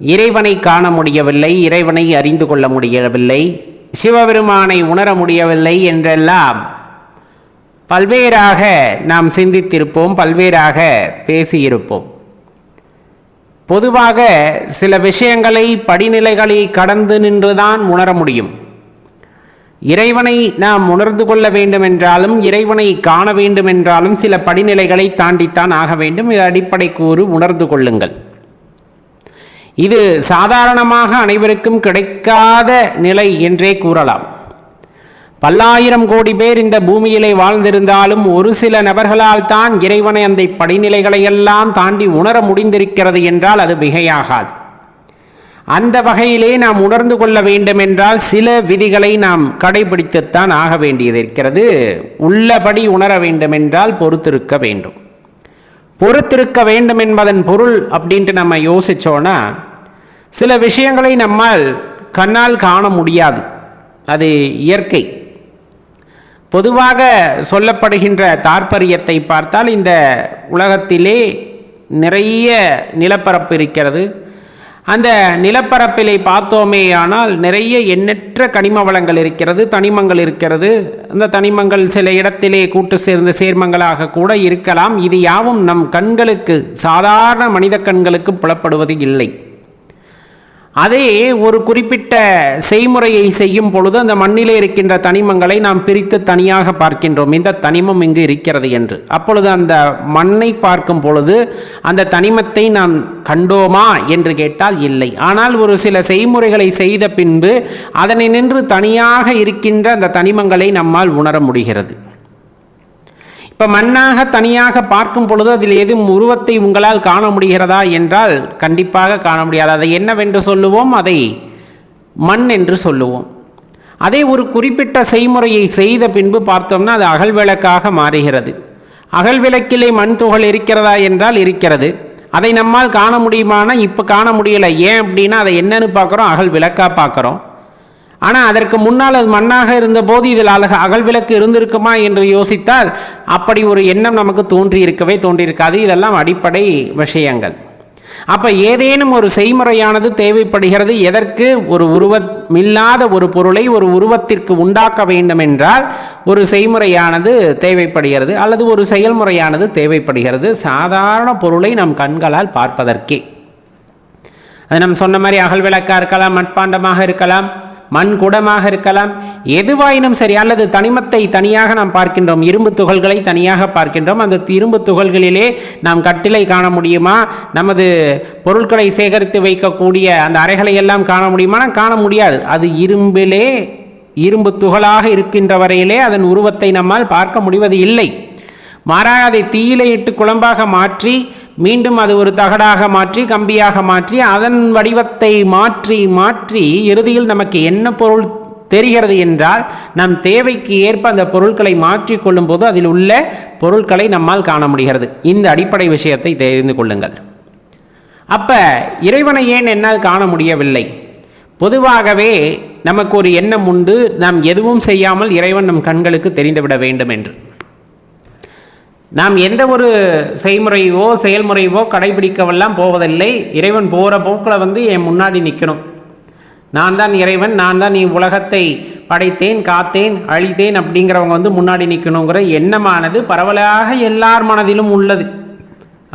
இறைவனை காண முடியவில்லை இறைவனை அறிந்து கொள்ள முடியவில்லை சிவபெருமானை உணர முடியவில்லை என்றெல்லாம் பல்வேறாக நாம் சிந்தித்திருப்போம் பல்வேறாக பேசியிருப்போம். பொதுவாக சில விஷயங்களை படிநிலைகளை கடந்து நின்றுதான் உணர முடியும். இறைவனை நாம் உணர்ந்து கொள்ள வேண்டுமென்றாலும் இறைவனை காண வேண்டுமென்றாலும் சில படிநிலைகளை தாண்டித்தான் ஆக வேண்டும். இது அடிப்படை கூறு உணர்ந்து கொள்ளுங்கள். இது சாதாரணமாக அனைவருக்கும் கிடைக்காத நிலை என்றே கூறலாம். பல்லாயிரம் கோடி பேர் இந்த பூமியிலே வாழ்ந்திருந்தாலும் ஒரு சில நபர்களால் தான் இறைவனை அந்த படிநிலைகளை எல்லாம் தாண்டி உணர முடிந்திருக்கிறது என்றால் அது மிகையாகாது. அந்த வகையிலே நாம் உணர்ந்து கொள்ள வேண்டும் என்றால் சில விதிகளை நாம் கடைபிடித்துத்தான் ஆக வேண்டியது இருக்கிறது. உள்ளபடி உணர வேண்டும் என்றால் பொறுத்திருக்க வேண்டும். பொறுத்திருக்க வேண்டும் என்பதன் பொருள் அப்படின்ட்டு நம்ம யோசிச்சோன்னா சில விஷயங்களை நம்மால் கண்ணால் காண முடியாது. அது இயற்கை. பொதுவாக சொல்லப்படுகின்ற தாற்பரியத்தை பார்த்தால் இந்த உலகத்திலே நிறைய நிலப்பரப்பு இருக்கிறது. அந்த நிலப்பரப்பிலை பார்த்தோமே ஆனால் நிறைய எண்ணற்ற கனிம வளங்கள் இருக்கிறது தனிமங்கள் இருக்கிறது. அந்த தனிமங்கள் சில இடத்திலே கூட்டு சேர்ந்த சேர்மங்களாக கூட இருக்கலாம். இது யாவும் நம் கண்களுக்கு சாதாரண மனித கண்களுக்கு புலப்படுவது இல்லை. அதே ஒரு குறிப்பிட்ட செய்முறையை செய்யும் பொழுது அந்த மண்ணிலே இருக்கின்ற தனிமங்களை நாம் பிரித்து தனியாக பார்க்கின்றோம். இந்த தனிமம் இங்கு இருக்கிறது என்று. அப்பொழுது அந்த மண்ணை பார்க்கும் பொழுது அந்த தனிமத்தை நாம் கண்டோமா என்று கேட்டால் இல்லை. ஆனால் ஒரு சில செய்முறைகளை செய்த பின்பு அதனை நின்று தனியாக இருக்கின்ற அந்த தனிமங்களை நம்மால் உணர முடிகிறது. இப்போ மண்ணாக தனியாக பார்க்கும் பொழுது அதில் எதுவும் உருவத்தை உங்களால் காண முடிகிறதா என்றால் கண்டிப்பாக காண முடியாது. அதை என்னவென்று சொல்லுவோம்? அதை மண் என்று சொல்லுவோம். அதே ஒரு குறிப்பிட்ட செய்முறையை செய்த பின்பு பார்த்தோம்னா அது அகல் விளக்காக மாறுகிறது. அகல் விளக்கிலே மண் துகள் இருக்கிறதா என்றால் இருக்கிறது. அதை நம்மால் காண முடியுமானா? இப்போ காண முடியலை. ஏன் அப்படின்னா அதை என்னன்னு பார்க்குறோம் அகல் விளக்காக பார்க்குறோம். ஆனால் அதற்கு முன்னால் அது மண்ணாக இருந்தபோது இதில் அழக அகல் விளக்கு இருந்திருக்குமா என்று யோசித்தால் அப்படி ஒரு எண்ணம் நமக்கு தோன்றியிருக்கவே தோன்றியிருக்காது. இதெல்லாம் அடிப்படை விஷயங்கள். அப்போ ஏதேனும் ஒரு செய்முறையானது தேவைப்படுகிறது. எதற்கு? ஒரு உருவமில்லாத ஒரு பொருளை ஒரு உருவத்திற்கு உண்டாக்க வேண்டும் என்றால் ஒரு செய்முறையானது தேவைப்படுகிறது அல்லது ஒரு செயல்முறையானது தேவைப்படுகிறது. சாதாரண பொருளை நம் கண்களால் பார்ப்பதற்கே. அது நம்ம சொன்ன மாதிரி அகல் விளக்காக இருக்கலாம் மட்பாண்டமாக இருக்கலாம். மண் குடமாக இருக்கலாம். எதுவாயினும் சரி அல்லது தனிமத்தை தனியாக நாம் பார்க்கின்றோம். இரும்பு துகள்களை தனியாக பார்க்கின்றோம். அந்த இரும்பு துகள்களிலே நாம் கட்டிலை காண முடியுமா? நமது பொருட்களை சேகரித்து வைக்கக்கூடிய அந்த அறைகளை எல்லாம் காண முடியுமா? காண முடியாது. அது இரும்பிலே இரும்பு துகளாக இருக்கின்ற வரையிலே அதன் உருவத்தை நம்மால் பார்க்க முடிவது இல்லை. மாறாக அதை தீயிலே இட்டு குழம்பாக மாற்றி மீண்டும் அது ஒரு தகடாக மாற்றி கம்பியாக மாற்றி அதன் வடிவத்தை மாற்றி மாற்றி இறுதியில் நமக்கு என்ன பொருள் தெரிகிறது என்றால் நம் தேவைக்கு ஏற்ப அந்த பொருட்களை மாற்றிக்கொள்ளும் போது அதில் உள்ள பொருட்களை நம்மால் காண முடிகிறது. இந்த அடிப்படை விஷயத்தை தெரிந்து கொள்ளுங்கள். அப்ப இறைவனை ஏன் என்னால் காண முடியவில்லை? பொதுவாகவே நமக்கு ஒரு எண்ணம் உண்டு நாம் எதுவும் செய்யாமல் இறைவன் நம் கண்களுக்கு தெரிந்துவிட வேண்டும் என்று. நாம் எந்த ஒரு செய்முறையோ செயல்முறையோ கடைபிடிக்கவெல்லாம் போவதில்லை. இறைவன் போகிற போக்கில் வந்து என் முன்னாடி நிற்கணும் நான் தான் இறைவன் நான் தான் நீ உலகத்தை படைத்தேன் காத்தேன் அழித்தேன் அப்படிங்கிறவங்க வந்து முன்னாடி நிற்கணுங்கிற எண்ணமானது பரவலாக எல்லார் மனதிலும் உள்ளது.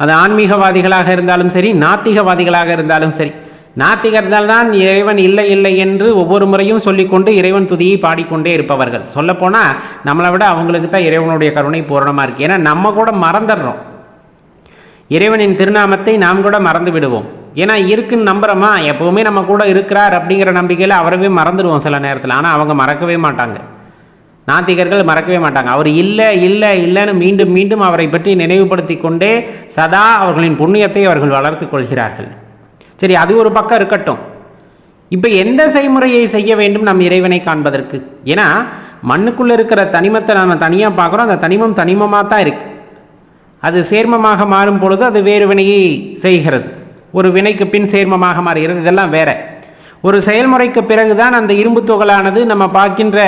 அது ஆன்மீகவாதிகளாக இருந்தாலும் சரி நாத்திகவாதிகளாக இருந்தாலும் சரி. நாத்திகர்கள் தான் இறைவன் இல்லை இல்லை என்று ஒவ்வொரு முறையும் சொல்லிக்கொண்டு இறைவன் துதியை பாடிக்கொண்டே இருப்பவர்கள். சொல்லப்போனால் நம்மளை விட அவங்களுக்கு தான் இறைவனுடைய கருணை பூரணமாக இருக்குது ஏன்னா நம்ம கூட மறந்துடுறோம். இறைவனின் திருநாமத்தை நாம் கூட மறந்து விடுவோம். ஏன்னா இருக்குன்னு நம்புகிறோமா எப்போவுமே நம்ம கூட இருக்கிறார் அப்படிங்கிற நம்பிக்கையில் அவரவே மறந்துடுவோம் சில நேரத்தில். ஆனால் அவங்க மறக்கவே மாட்டாங்க. நாத்திகர்கள் மறக்கவே மாட்டாங்க. அவர் இல்லை இல்லை இல்லைன்னு மீண்டும் மீண்டும் அவரை பற்றி நினைவுபடுத்தி கொண்டே சதா அவர்களின் புண்ணியத்தை அவர்கள் வளர்த்து கொள்கிறார்கள். சரி அது ஒரு பக்கம் இருக்கட்டும். இப்போ எந்த செய்முறையை செய்ய வேண்டும் நம் இறைவனை காண்பதற்கு? ஏன்னா மண்ணுக்குள்ளே இருக்கிற தனிமத்தை நம்ம தனியாக பார்க்குறோம் அந்த தனிமம் தனிமமாக தான் இருக்குது அது சேர்மமாக மாறும் பொழுது அது வேறு வினையை செய்கிறது. ஒரு வினைக்கு பின் சேர்மமாக மாறுகிறது இதெல்லாம் வேற. ஒரு செயல்முறைக்கு பிறகுதான் அந்த இரும்பு துகளானது நம்ம பார்க்கின்ற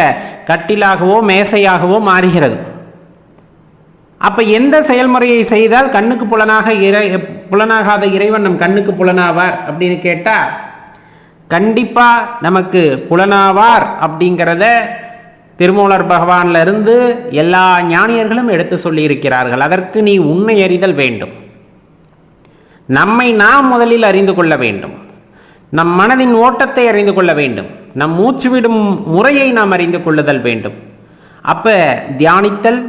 கட்டிலாகவோ மேசையாகவோ மாறுகிறது. அப்போ எந்த செயல்முறையை செய்தால் கண்ணுக்கு புலனாக இறை புலனாகாத இறைவன் நம் கண்ணுக்கு புலனாவார் அப்படின்னு கேட்டால் கண்டிப்பாக நமக்கு புலனாவார் அப்படிங்கிறத திருமூலர் பகவான்ல இருந்து எல்லா ஞானியர்களும் எடுத்து சொல்லியிருக்கிறார்கள். அதற்கு நீ உண்மை அறிதல் வேண்டும். நம்மை நாம் முதலில் அறிந்து கொள்ள வேண்டும். நம் மனதின் ஓட்டத்தை அறிந்து கொள்ள வேண்டும். நம் மூச்சு விடும் முறையை நாம் அறிந்து கொள்ளுதல் வேண்டும். அப்போ தியானித்தல்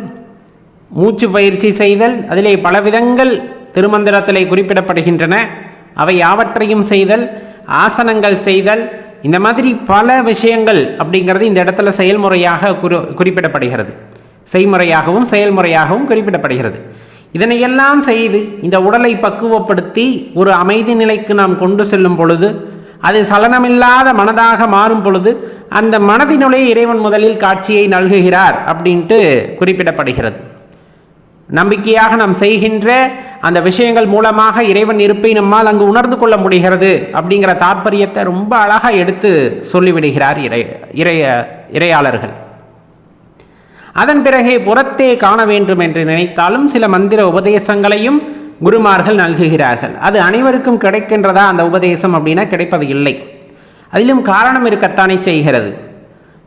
மூச்சு பயிற்சி செய்தல் அதிலே பல விதங்கள் திருமந்திரத்திலே குறிப்பிடப்படுகின்றன. அவை யாவற்றையும் செய்தல் ஆசனங்கள் செய்தல் இந்த மாதிரி பல விஷயங்கள் அப்படிங்கிறது இந்த இடத்துல செயல்முறையாக குறி குறிப்பிடப்படுகிறது. செய்முறையாகவும் செயல்முறையாகவும் குறிப்பிடப்படுகிறது. இதனையெல்லாம் செய்து இந்த உடலை பக்குவப்படுத்தி ஒரு அமைதி நிலைக்கு நாம் கொண்டு செல்லும் பொழுது அது சலனமில்லாத மனதாக மாறும் பொழுது அந்த மனதினுடைய இறைவன் முதலில் காட்சியை நல்குகிறார் அப்படின்ட்டு குறிப்பிடப்படுகிறது. நம்பிக்கையாக நாம் செய்கின்ற அந்த விஷயங்கள் மூலமாக இறைவன் இருப்பை நம்மால் அங்கு உணர்ந்து கொள்ள முடிகிறது அப்படிங்கிற தாற்பயத்தை ரொம்ப அழகாக எடுத்து சொல்லிவிடுகிறார் இறை இறைய இறையாளர்கள். அதன் பிறகே புறத்தே காண வேண்டும் என்று நினைத்தாலும் சில மந்திர உபதேசங்களையும் குருமார்கள் நல்குகிறார்கள். அது அனைவருக்கும் கிடைக்கின்றதா அந்த உபதேசம் அப்படின்னா கிடைப்பது இல்லை. அதிலும் காரணம் இருக்கத்தானே செய்கிறது.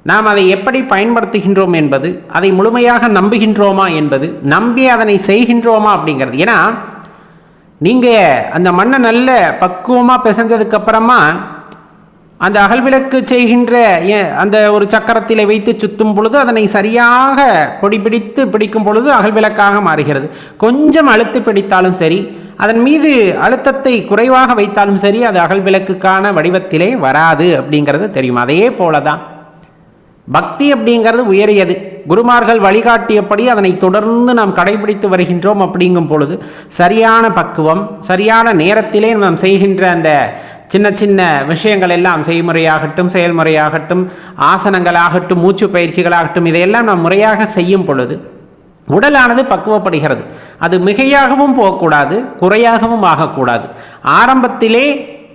நாம் அதை எப்படி பயன்படுத்துகின்றோம் என்பது அதை முழுமையாக நம்புகின்றோமா என்பது நம்பி அதனை செய்கின்றோமா அப்படிங்கிறது. ஏன்னா நீங்கள் அந்த மண்ணை நல்ல பக்குவமாக பிசைஞ்சதுக்கப்புறமா அந்த அகல்விளக்கு செய்கின்ற அந்த ஒரு சக்கரத்தில் வைத்து சுத்தும் பொழுது அதனை சரியாக பொடி பிடித்து பிடிக்கும் பொழுது அகல்விளக்காக மாறுகிறது. கொஞ்சம் அழுத்து பிடித்தாலும் சரி அதன் மீது அழுத்தத்தை குறைவாக வைத்தாலும் சரி அது அகல்விளக்குக்கான வடிவத்திலே வராது அப்படிங்கிறது தெரியும். அதே போல தான் பக்தி அப்படிங்கிறது உயரியது. குருமார்கள் வழிகாட்டியபடி அதனை தொடர்ந்து நாம் கடைபிடித்து வருகின்றோம் அப்படிங்கும் பொழுது சரியான பக்குவம் சரியான நேரத்திலே நாம் செய்கின்ற அந்த சின்ன சின்ன விஷயங்கள் எல்லாம் செய்முறையாகட்டும் செயல்முறையாகட்டும் ஆசனங்களாகட்டும் மூச்சு பயிற்சிகளாகட்டும் இதையெல்லாம் நாம் முறையாக செய்யும் பொழுது உடலானது பக்குவப்படுகிறது. அது மிகையாகவும் போகக்கூடாது குறையாகவும் ஆகக்கூடாது. ஆரம்பத்திலே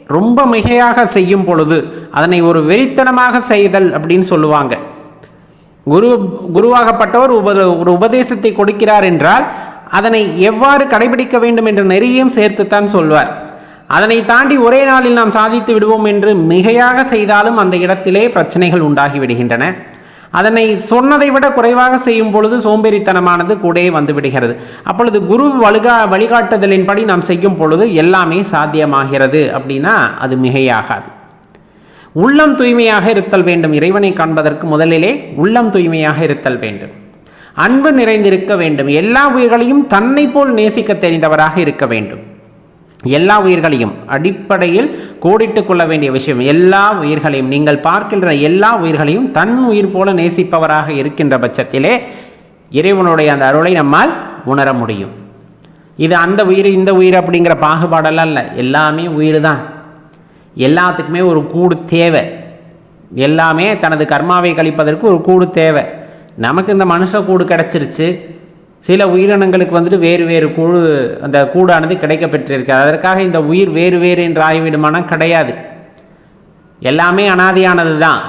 ரொம்ப மிகையாக செய்யும் பொழுது அதனை ஒரு வெறித்தனமாக செய்தல் அப்படின்னு சொல்லுவாங்க. குரு குருவாகப்பட்டவர் உப ஒரு உபதேசத்தை கொடுக்கிறார் என்றால் அதனை எவ்வாறு கடைபிடிக்க வேண்டும் என்ற நெறியும் சேர்த்துத்தான் சொல்வார். அதனை தாண்டி ஒரே நாளில் நாம் சாதித்து விடுவோம் என்று மிகையாக செய்தாலும் அந்த இடத்திலே பிரச்சனைகள் உண்டாகி விடுகின்றன. அதனை சொன்னதை விட குறைவாக செய்யும் பொழுது சோம்பேறித்தனமானது கூடவே வந்து விடுகிறது அப்பொழுது குரு வழிகா வழிகாட்டுதலின்படி நாம் செய்யும் பொழுது எல்லாமே சாத்தியமாகிறது அப்படின்னா அது மிகையாகாது. உள்ளம் தூய்மையாக இருத்தல் வேண்டும். இறைவனை காண்பதற்கு முதலிலே உள்ளம் தூய்மையாக இருத்தல் வேண்டும். அன்பு நிறைந்திருக்க வேண்டும். எல்லா உயிர்களையும் தன்னை போல் நேசிக்க தெரிந்தவராக இருக்க வேண்டும். எல்லா உயிர்களையும் அடிப்படையில் கோடிட்டுக் கொள்ள வேண்டிய விஷயம் எல்லா உயிர்களையும். நீங்கள் பார்க்கின்ற எல்லா உயிர்களையும் தன் உயிர் போல நேசிப்பவராக இருக்கின்ற பட்சத்திலே இறைவனுடைய அந்த அருளை நம்மால் உணர முடியும். இது அந்த உயிர் இந்த உயிர் அப்படிங்கிற பாகுபாடெல்லாம் இல்லை. எல்லாமே உயிர் தான் எல்லாத்துக்குமே ஒரு கூடு தேவை. எல்லாமே தனது கர்மாவை கழிப்பதற்கு ஒரு கூடு தேவை. நமக்கு இந்த மனுஷ கூடு கிடச்சிருச்சு. சில உயிரினங்களுக்கு வந்துட்டு வேறு வேறு குழு அந்த கூடானது கிடைக்க பெற்றிருக்கிறது அதற்காக இந்த உயிர் வேறு வேறு என்று ஆகிவிடுமானால் கிடையாது. எல்லாமே அனாதியானது தான்.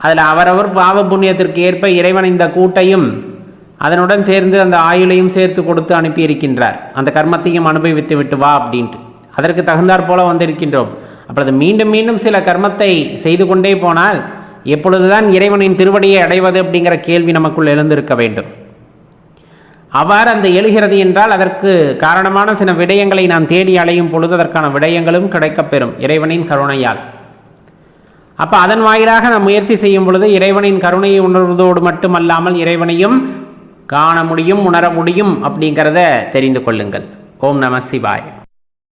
அதில் அவரவர் பாவ புண்ணியத்திற்கு ஏற்ப இறைவன் இந்த கூட்டையும் அதனுடன் சேர்ந்து அந்த ஆயுளையும் சேர்த்து கொடுத்து அனுப்பியிருக்கின்றார். அந்த கர்மத்தையும் அனுபவித்து விட்டு வா அப்படின்ட்டு. அதற்கு தகுந்தாற் போல வந்திருக்கின்றோம். அப்பொழுது மீண்டும் மீண்டும் சில கர்மத்தை செய்து கொண்டே போனால் எப்பொழுதுதான் இறைவனின் திருவடியை அடைவது அப்படிங்கிற கேள்வி நமக்குள் எழுந்திருக்க வேண்டும். அவ்வாறு அந்த எழுகிறது என்றால் அதற்கு காரணமான சில விடயங்களை நாம் தேடி அலையும் பொழுது அதற்கான விடயங்களும் கிடைக்கப்பெறும். இறைவனின் கருணையால். அப்போ அதன் வாயிலாக நாம் முயற்சி செய்யும் பொழுது இறைவனின் கருணையை உணர்வதோடு மட்டுமல்லாமல் இறைவனையும் காண முடியும் உணர முடியும் அப்படிங்கிறத தெரிந்து கொள்ளுங்கள். ஓம் நம சிவாய்.